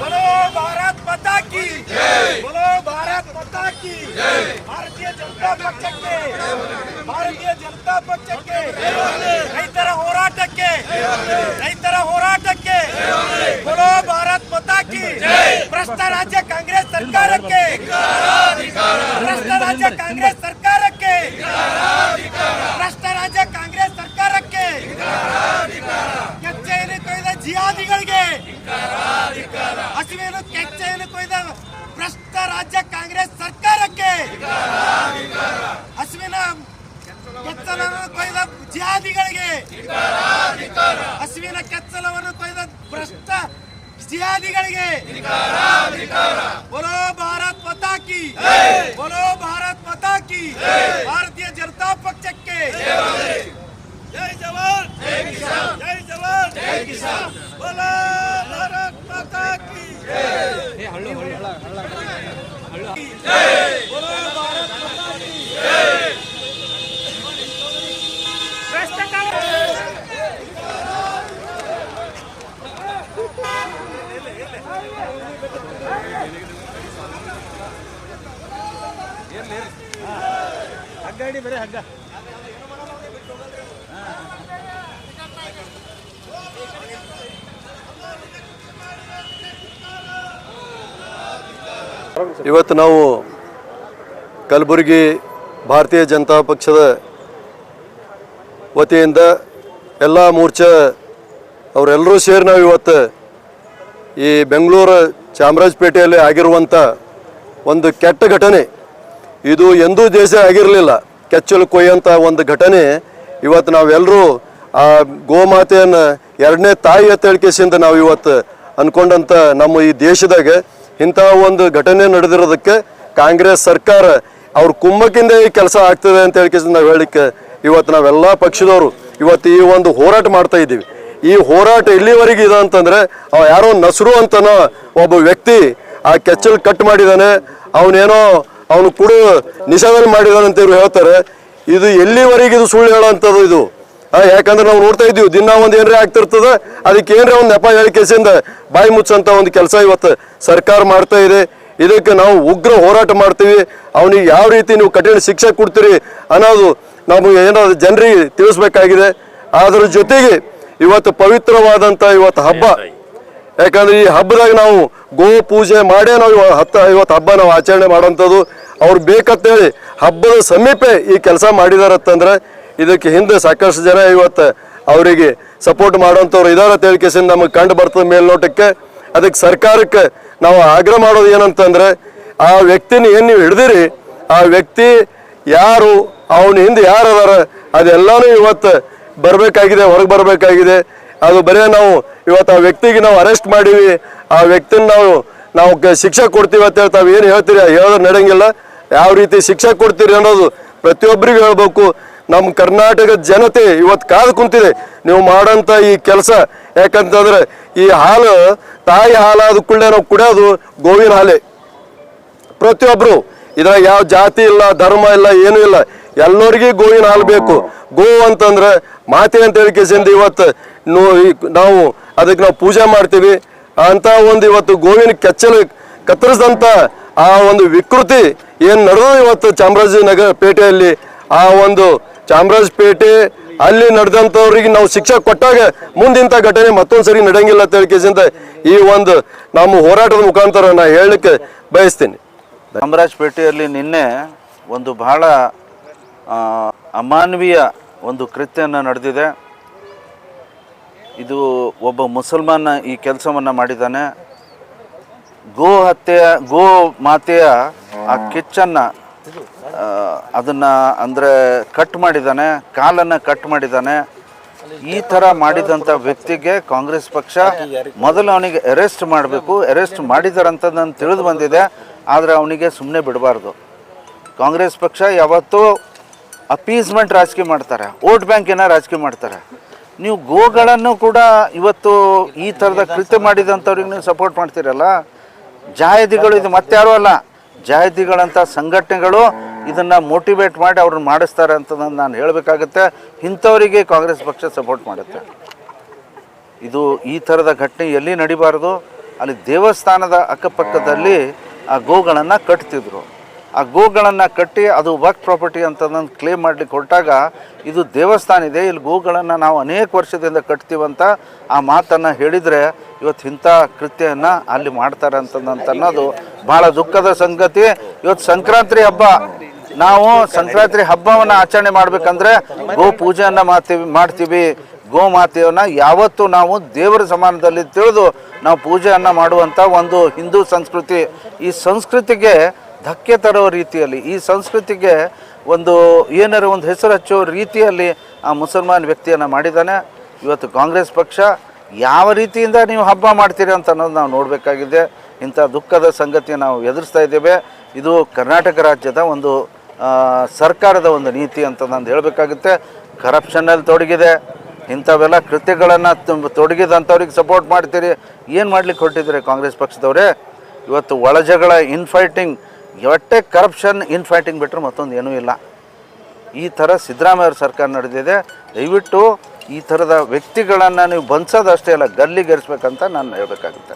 बोलो भारत माता की बोलो भारत माता की ಭಾರತೀಯ ಜನತಾ ಪಕ್ಷಕ್ಕೆ ಭಾರತೀಯ ಜನತಾ ಪಕ್ಷಕ್ಕೆ ರೈತರ ಹೋರಾಟಕ್ಕೆ ರೈತರ ಹೋರಾಟಕ್ಕೆ बोलो ಭಾರತ್ की ಭ್ರಷ್ಟ ರಾಜ್ಯ ಕಾಂಗ್ರೆಸ್ ಸರ್ಕಾರಕ್ಕೆ. ಭ್ರಷ್ಟ ರಾಜ್ಯ ಕಾಂಗ್ರೆಸ್ ಸರ್ಕಾರಕ್ಕೆ. ಭ್ರಷ್ಟ ರಾಜ್ಯ ಕಾಂಗ್ರೆಸ್ ಸರ್ಕಾರಕ್ಕೆ. ಕೆಚ್ಚೆಯನ್ನು ಕೊಯ್ದ ಜಿಯಾದಿಗಳಿಗೆ ಹಸಿವೇನು ಕೆಚ್ಚೆಯನ್ನು ಕೊಯ್ದ ಭ್ರಷ್ಟ ರಾಜ್ಯ ಕಾಂಗ್ರೆಸ್ ಸರ್ಕಾರಕ್ಕೆ. ಹಸಿವಿನ ಕೆತ್ತಲವನ್ನು ಕೊಯ್ದ ಜಿಹಾದಿಗಳಿಗೆ. ಹಸಿವಿನ ಕೆಚ್ಚಲವನ್ನು ಕೊಯ್ದ ಭ್ರಷ್ಟ ಜಿಹಾದಿಗಳಿಗೆ बोलो भारत माता की बोलो ಇವತ್ತು ನಾವು ಕಲಬುರಗಿ ಭಾರತೀಯ ಜನತಾ ಪಕ್ಷದ ವತಿಯಿಂದ ಎಲ್ಲ ಮೋರ್ಚಾ ಅವರೆಲ್ಲರೂ ಸೇರಿ ನಾವು ಇವತ್ತು ಈ ಬೆಂಗಳೂರು ಚಾಮರಾಜಪೇಟೆಯಲ್ಲಿ ಆಗಿರುವಂಥ ಒಂದು ಕೆಟ್ಟ ಘಟನೆ ಇದು ಎಂದೂ ದೇಶ ಆಗಿರಲಿಲ್ಲ. ಕೆಚ್ಚಲು ಕೊಯ್ಯಂತ ಒಂದು ಘಟನೆ. ಇವತ್ತು ನಾವೆಲ್ಲರೂ ಆ ಗೋಮಾತೆಯನ್ನು ಎರಡನೇ ತಾಯಿ ಅಂತ ನಾವು ಇವತ್ತು ಅನ್ಕೊಂಡಂಥ ನಮ್ಮ ಈ ದೇಶದಾಗ ಇಂಥ ಒಂದು ಘಟನೆ ನಡೆದಿರೋದಕ್ಕೆ ಕಾಂಗ್ರೆಸ್ ಸರ್ಕಾರ ಅವ್ರ ಕುಂಭಕ್ಕಿಂದ ಈ ಕೆಲಸ ಆಗ್ತದೆ ಅಂತ ಹೇಳಿಕೆಸಿಂದ ನಾವು ಹೇಳಿಕ್ಕೆ ಇವತ್ತು ನಾವೆಲ್ಲ ಪಕ್ಷದವರು ಇವತ್ತು ಈ ಒಂದು ಹೋರಾಟ ಮಾಡ್ತಾ ಇದ್ದೀವಿ. ಈ ಹೋರಾಟ ಇಲ್ಲಿವರೆಗೆ ಇದೆ ಅಂತಂದ್ರೆ ಅವ ಯಾರೋ ನಸರು ಅಂತನೋ ಒಬ್ಬ ವ್ಯಕ್ತಿ ಆ ಕೆಚ್ಚಲು ಕಟ್ ಮಾಡಿದಾನೆ. ಅವನೇನೋ ಅವನು ಕೂಡ ನಿಷೇಧನೆ ಮಾಡಿದಾನೆ ಅಂತ ಇವ್ರು ಹೇಳ್ತಾರೆ. ಇದು ಎಲ್ಲಿವರೆಗೆ ಇದು ಸುಳ್ಳು ಹೇಳೋಂಥದ್ದು ಇದು? ಯಾಕಂದ್ರೆ ನಾವು ನೋಡ್ತಾ ಇದ್ದೀವಿ, ದಿನ ಒಂದು ಏನರೇ ಆಗ್ತಿರ್ತದೆ ಅದಕ್ಕೆ ಏನ್ರೇ ಒಂದು ನೆಪ ಹೇಳಿಕೆಸಿಂದ ಬಾಯಿ ಮುಚ್ಚಂತ ಒಂದು ಕೆಲಸ ಇವತ್ತು ಸರ್ಕಾರ ಮಾಡ್ತಾ ಇದೆ. ಇದಕ್ಕೆ ನಾವು ಉಗ್ರ ಹೋರಾಟ ಮಾಡ್ತೀವಿ. ಅವನಿಗೆ ಯಾವ ರೀತಿ ನೀವು ಕಠಿಣ ಶಿಕ್ಷೆ ಕೊಡ್ತೀರಿ ಅನ್ನೋದು ನಾವು ಏನಾದ್ರು ಜನರಿಗೆ ತಿಳಿಸ್ಬೇಕಾಗಿದೆ. ಅದರ ಜೊತೆಗೆ ಇವತ್ತು ಪವಿತ್ರವಾದಂಥ ಇವತ್ತು ಹಬ್ಬ. ಯಾಕಂದ್ರೆ ಈ ಹಬ್ಬದಾಗ ನಾವು ಗೋ ಪೂಜೆ ಮಾಡೇ ನಾವು ಹತ್ತ, ಇವತ್ತು ಹಬ್ಬ ನಾವು ಆಚರಣೆ ಮಾಡೋಂಥದ್ದು ಅವ್ರು ಬೇಕಂತೇಳಿ ಹಬ್ಬದ ಸಮೀಪ ಈ ಕೆಲಸ ಮಾಡಿದಾರತ್ತಂದ್ರೆ ಇದಕ್ಕೆ ಹಿಂದೆ ಸಾಕಷ್ಟು ಜನ ಇವತ್ತು ಅವರಿಗೆ ಸಪೋರ್ಟ್ ಮಾಡೋಂಥವ್ರು ಇದಾರೆ ತೇಳಿಕೆಸಿಂದ ನಮಗೆ ಕಂಡು ಬರ್ತದೆ ಮೇಲ್ನೋಟಕ್ಕೆ. ಅದಕ್ಕೆ ಸರ್ಕಾರಕ್ಕೆ ನಾವು ಆಗ್ರಹ ಮಾಡೋದು ಏನಂತಂದ್ರೆ ಆ ವ್ಯಕ್ತಿನ ಏನು ನೀವು ಹಿಡ್ದಿರಿ, ಆ ವ್ಯಕ್ತಿ ಯಾರು, ಅವನ ಹಿಂದೆ ಯಾರು ಅದಾರ ಅದೆಲ್ಲಾನು ಇವತ್ತು ಬರಬೇಕಾಗಿದೆ, ಹೊರಗೆ ಬರಬೇಕಾಗಿದೆ. ಅದು ಬರೀ ನಾವು ಇವತ್ತು ಆ ವ್ಯಕ್ತಿಗೆ ನಾವು ಅರೆಸ್ಟ್ ಮಾಡೀವಿ, ಆ ವ್ಯಕ್ತಿನ ನಾವು ನಾವು ಶಿಕ್ಷೆ ಕೊಡ್ತೀವಿ ಅಂತ ಹೇಳ್ತಾವೆ ಏನು ಹೇಳ್ತೀರಿ? ಹೇಳೋದು ನಡೆಯಂಗಿಲ್ಲ. ಯಾವ ರೀತಿ ಶಿಕ್ಷೆ ಕೊಡ್ತೀರಿ ಅನ್ನೋದು ಪ್ರತಿಯೊಬ್ಬರಿಗೂ ಹೇಳ್ಬೇಕು. ನಮ್ಮ ಕರ್ನಾಟಕದ ಜನತೆ ಇವತ್ತು ಕಾದು ಕುಂತಿದೆ. ನೀವು ಮಾಡೋಂಥ ಈ ಕೆಲಸ, ಯಾಕಂತಂದ್ರೆ ಈ ಹಾಲು, ತಾಯಿ ಹಾಲಾದ ಕೂಡಲೇ ನಾವು ಕುಡಿಯೋದು ಗೋವಿನ ಹಾಲೆ. ಪ್ರತಿಯೊಬ್ಬರು ಇದ್ರಾಗ ಯಾವ ಜಾತಿ ಇಲ್ಲ, ಧರ್ಮ ಇಲ್ಲ, ಏನೂ ಇಲ್ಲ, ಎಲ್ಲರಿಗೂ ಗೋವಿನ ಹಾಲು ಬೇಕು. ಗೋ ಅಂತಂದ್ರೆ ಮಾತೆ ಅಂತ ಹೇಳಿಕೆಸಿಂದ ಇವತ್ತು ನೋ- ನಾವು ಅದಕ್ಕೆ ನಾವು ಪೂಜೆ ಮಾಡ್ತೀವಿ. ಅಂತ ಒಂದು ಇವತ್ತು ಗೋವಿನ ಕೆಚ್ಚಲು ಕತ್ತರಿಸಿದಂಥ ಆ ಒಂದು ವಿಕೃತಿ ಏನು ನಡೆದು ಇವತ್ತು ಚಾಮರಾಜನಗರ ಪೇಟೆಯಲ್ಲಿ, ಆ ಒಂದು ಚಾಮರಾಜಪೇಟೆ ಅಲ್ಲಿ ನಡೆದಂಥವ್ರಿಗೆ ನಾವು ಶಿಕ್ಷೆ ಕೊಟ್ಟಾಗ ಮುಂದಿಂಥ ಘಟನೆ ಮತ್ತೊಂದು ಸರಿ ನಡೆಯಂಗಿಲ್ಲ ಅಂತ ಹೇಳಿಕೆಸಿಂದ ಈ ಒಂದು ನಮ್ಮ ಹೋರಾಟದ ಮುಖಾಂತರ ನಾ ಹೇಳಲಿಕ್ಕೆ ಬಯಸ್ತೀನಿ. ಚಾಮರಾಜಪೇಟೆಯಲ್ಲಿ ನಿನ್ನೆ ಒಂದು ಬಹಳ ಅಮಾನವೀಯ ಒಂದು ಕೃತ್ಯನ ನಡೆದಿದೆ. ಇದು ಒಬ್ಬ ಮುಸಲ್ಮಾನ ಈ ಕೆಲಸವನ್ನು ಮಾಡಿದ್ದಾನೆ. ಗೋ ಹತ್ಯೆಯ ಗೋ ಮಾತೆಯ ಆ ಕಿಚ್ಚನ್ನು ಅದನ್ನು ಅಂದರೆ ಕಟ್ ಮಾಡಿದ್ದಾನೆ ಕಾಲನ್ನು ಕಟ್ ಮಾಡಿದ್ದಾನೆ. ಈ ಥರ ಮಾಡಿದಂಥ ವ್ಯಕ್ತಿಗೆ ಕಾಂಗ್ರೆಸ್ ಪಕ್ಷ ಮೊದಲು ಅವನಿಗೆ ಅರೆಸ್ಟ್ ಮಾಡಬೇಕು. ಅರೆಸ್ಟ್ ಮಾಡಿದಾರಂತ ನಾನು ತಿಳಿದು ಬಂದಿದೆ. ಆದರೆ ಅವನಿಗೆ ಸುಮ್ಮನೆ ಬಿಡಬಾರ್ದು. ಕಾಂಗ್ರೆಸ್ ಪಕ್ಷ ಯಾವತ್ತೂ ಅಪೀಸ್ಮೆಂಟ್ ರಾಜಕೀಯ ಮಾಡ್ತಾರೆ ವೋಟ್ ಬ್ಯಾಂಕಿನ ರಾಜಕೀಯ ಮಾಡ್ತಾರೆ. ನೀವು ಗೋಗಳನ್ನು ಕೂಡ ಇವತ್ತು ಈ ಥರದ ಕೃತ್ಯ ಮಾಡಿದಂಥವ್ರಿಗೆ ನೀವು ಸಪೋರ್ಟ್ ಮಾಡ್ತೀರಲ್ಲ? ಜಾಹಿದಿಗಳು ಇದು ಮತ್ತಾರೂ ಅಲ್ಲ. ಜಾಹಿದಿಗಳಂಥ ಸಂಘಟನೆಗಳು ಇದನ್ನು ಮೋಟಿವೇಟ್ ಮಾಡಿ ಅವ್ರನ್ನ ಮಾಡಿಸ್ತಾರೆ ಅಂತ ನಾನು ಹೇಳಬೇಕಾಗತ್ತೆ. ಇಂಥವರಿಗೆ ಕಾಂಗ್ರೆಸ್ ಪಕ್ಷ ಸಪೋರ್ಟ್ ಮಾಡುತ್ತೆ. ಇದು ಈ ಥರದ ಘಟನೆ ಎಲ್ಲಿ ನಡಿಬಾರ್ದು? ಅಲ್ಲಿ ದೇವಸ್ಥಾನದ ಅಕ್ಕಪಕ್ಕದಲ್ಲಿ ಆ ಗೋಗಳನ್ನು ಕಟ್ತಿದ್ರು. ಆ ಗೋಗಳನ್ನು ಕಟ್ಟಿ ಅದು ವರ್ಕ್ ಪ್ರಾಪರ್ಟಿ ಅಂತ ಕ್ಲೇಮ್ ಮಾಡಲಿಕ್ಕೆ ಹೊರಟಾಗ ಇದು ದೇವಸ್ಥಾನ ಇದೆ. ಇಲ್ಲಿ ಗೋಗಳನ್ನು ನಾವು ಅನೇಕ ವರ್ಷದಿಂದ ಕಟ್ತೀವಂತ ಆ ಮಾತನ್ನು ಹೇಳಿದರೆ ಇವತ್ತು ಇಂಥ ಕೃತ್ಯವನ್ನು ಅಲ್ಲಿ ಮಾಡ್ತಾರೆ ಅನ್ನೋದು ಭಾಳ ದುಃಖದ ಸಂಗತಿ. ಇವತ್ತು ಸಂಕ್ರಾಂತಿ ಹಬ್ಬ. ನಾವು ಸಂಕ್ರಾಂತಿ ಹಬ್ಬವನ್ನು ಆಚರಣೆ ಮಾಡಬೇಕಂದ್ರೆ ಗೋ ಪೂಜೆಯನ್ನು ಮಾಡ್ತೀವಿ ಮಾಡ್ತೀವಿ. ಗೋಮಾತೆಯನ್ನ ಯಾವತ್ತೂ ನಾವು ದೇವರ ಸಮಾನದಲ್ಲಿ ತಿಳಿದು ನಾವು ಪೂಜೆಯನ್ನು ಮಾಡುವಂಥ ಒಂದು ಹಿಂದೂ ಸಂಸ್ಕೃತಿ. ಈ ಸಂಸ್ಕೃತಿಗೆ ಧಕ್ಕೆ ತರೋ ರೀತಿಯಲ್ಲಿ ಈ ಸಂಸ್ಕೃತಿಗೆ ಒಂದು ಏನಾರು ಒಂದು ಹೆಸರು ಹಚ್ಚೋ ರೀತಿಯಲ್ಲಿ ಆ ಮುಸಲ್ಮಾನ್ ವ್ಯಕ್ತಿಯನ್ನು ಮಾಡಿದ್ದಾನೆ. ಇವತ್ತು ಕಾಂಗ್ರೆಸ್ ಪಕ್ಷ ಯಾವ ರೀತಿಯಿಂದ ನೀವು ಹಬ್ಬ ಮಾಡ್ತೀರಿ ಅಂತ ಅನ್ನೋದು ನಾವು ನೋಡಬೇಕಾಗಿದೆ. ಇಂಥ ದುಃಖದ ಸಂಗತಿ ನಾವು ಎದುರಿಸ್ತಾ ಇದ್ದೇವೆ. ಇದು ಕರ್ನಾಟಕ ರಾಜ್ಯದ ಒಂದು ಸರ್ಕಾರದ ಒಂದು ನೀತಿ ಅಂತ ನಾನು ಹೇಳಬೇಕಾಗುತ್ತೆ. ಕರಪ್ಷನ್ನಲ್ಲಿ ತೊಡಗಿದೆ. ಇಂಥವೆಲ್ಲ ಕೃತ್ಯಗಳನ್ನು ತುಂಬ ತೊಡಗಿದಂಥವ್ರಿಗೆ ಸಪೋರ್ಟ್ ಮಾಡ್ತೀರಿ. ಏನು ಮಾಡ್ಲಿಕ್ಕೆ ಹೊರಟಿದ್ದೀರಿ ಕಾಂಗ್ರೆಸ್ ಪಕ್ಷದವರೇ? ಇವತ್ತು ಒಳಜಗಳ ಇನ್ಫೈಟಿಂಗ್ ಒಟ್ಟೆ ಕರಪ್ಷನ್ ಇನ್ಫೈಟಿಂಗ್ ಬಿಟ್ಟರೆ ಮತ್ತೊಂದು ಏನೂ ಇಲ್ಲ. ಈ ಥರ ಸಿದ್ದರಾಮಯ್ಯ ಅವ್ರ ಸರ್ಕಾರ ನಡೆದಿದೆ. ದಯವಿಟ್ಟು ಈ ಥರದ ವ್ಯಕ್ತಿಗಳನ್ನು ನೀವು ಬಂಧಿಸೋದಷ್ಟೇ ಅಲ್ಲ ಗಲ್ಲಿಗೆರಿಸ್ಬೇಕಂತ ನಾನು ಹೇಳಬೇಕಾಗುತ್ತೆ.